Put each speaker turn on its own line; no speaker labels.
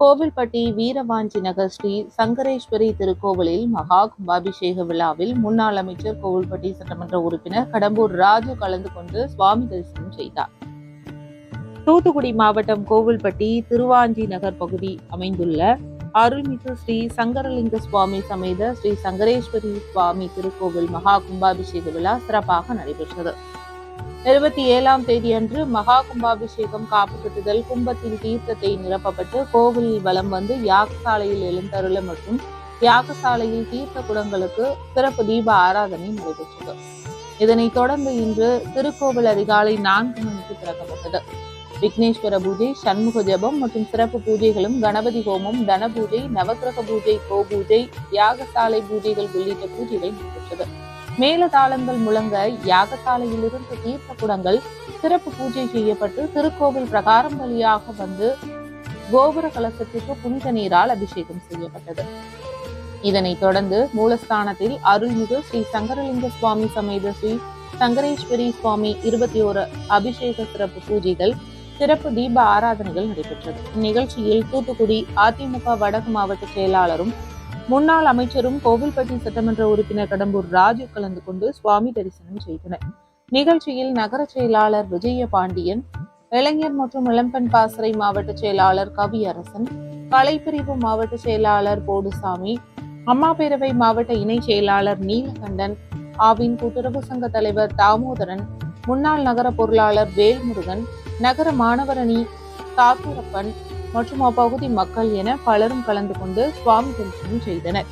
கோவில்பட்டி வீரவாஞ்சி நகர் ஸ்ரீ சங்கரேஸ்வரி திருக்கோவிலில் மகா கும்பாபிஷேக விழாவில் முன்னாள் அமைச்சர் கோவில்பட்டி சட்டமன்ற உறுப்பினர் கடம்பூர் ராஜு கலந்து கொண்டு சுவாமி தரிசனம் செய்தார். தூத்துக்குடி மாவட்டம் கோவில்பட்டி திருவாஞ்சி நகர் பகுதி அமைந்துள்ள அருள்மிகு ஸ்ரீ சங்கரலிங்க சுவாமி சமேத ஸ்ரீ சங்கரேஸ்வரி சுவாமி திருக்கோவில் மகா கும்பாபிஷேக விழா சிறப்பாக நடைபெற்றது. இருபத்தி ஏழாம் தேதி அன்று மகா கும்பாபிஷேகம் காப்பு கட்டுதல் கும்பத்தின் தீர்த்தத்தை நிரப்பப்பட்டு கோவிலில் வலம் வந்து யாகசாலையில் எழுந்தருள மற்றும் யாகசாலையில் தீர்த்த குடங்களுக்கு சிறப்பு தீப ஆராதனை நடைபெற்றது. இதனைத் தொடர்ந்து இன்று திருக்கோவில் அதிகாலை நான்கு மணிக்கு திறக்கப்பட்டது. விக்னேஸ்வர பூஜை சண்முக ஜபம் மற்றும் சிறப்பு பூஜைகளும் கணபதி ஹோமம் தன பூஜை நவக்கிரக பூஜை கோ பூஜை யாகசாலை பூஜைகள் உள்ளிட்ட பூஜைகள் நடைபெற்றது. மேலதாளங்கள் முழங்க யாகசாலையிலிருந்து தீர்த்த குடங்கள் சிறப்பு பூஜை செய்யப்பட்டு திருக்கோவில் பிரகாரம் வழியாக வந்து கோபுர கலசத்திற்கு புனித நீரால் அபிஷேகம் செய்யப்பட்டது. இதனைத் தொடர்ந்து மூலஸ்தானத்தில் அருள்மிகு ஸ்ரீ சங்கரலிங்க சுவாமி சமேத ஸ்ரீ சங்கரேஸ்வரி சுவாமி இருபத்தி ஓரு அபிஷேக சிறப்பு பூஜைகள் சிறப்பு தீப ஆராதனைகள் நடைபெற்றது. இந்நிகழ்ச்சியில் தூத்துக்குடி அதிமுக வடக்கு மாவட்ட செயலாளரும் முன்னாள் அமைச்சரும் கோவில்பட்டி சட்டமன்ற உறுப்பினர் கடம்பூர் ராஜு கலந்து கொண்டு சுவாமி தரிசனம் செய்தனர். நிகழ்ச்சியில் நகர செயலாளர் விஜய பாண்டியன் இளைஞர் மற்றும் இளம்பெண் பாசறை மாவட்ட செயலாளர் கவியரசன் கலைப்பிரிவு மாவட்ட செயலாளர் போடுசாமி அம்மா பேரவை மாவட்ட இணை செயலாளர் நீலகண்டன் ஆவின் கூட்டுறவு சங்க தலைவர் தாமோதரன் முன்னாள் நகர பொருளாளர் வேல்முருகன் நகர மாணவரணி தாத்தூரப்பன் மற்றும் அப்பகுதி மக்கள் என பலரும் கலந்து கொண்டு சுவாமி தரிசனம் செய்தனர்.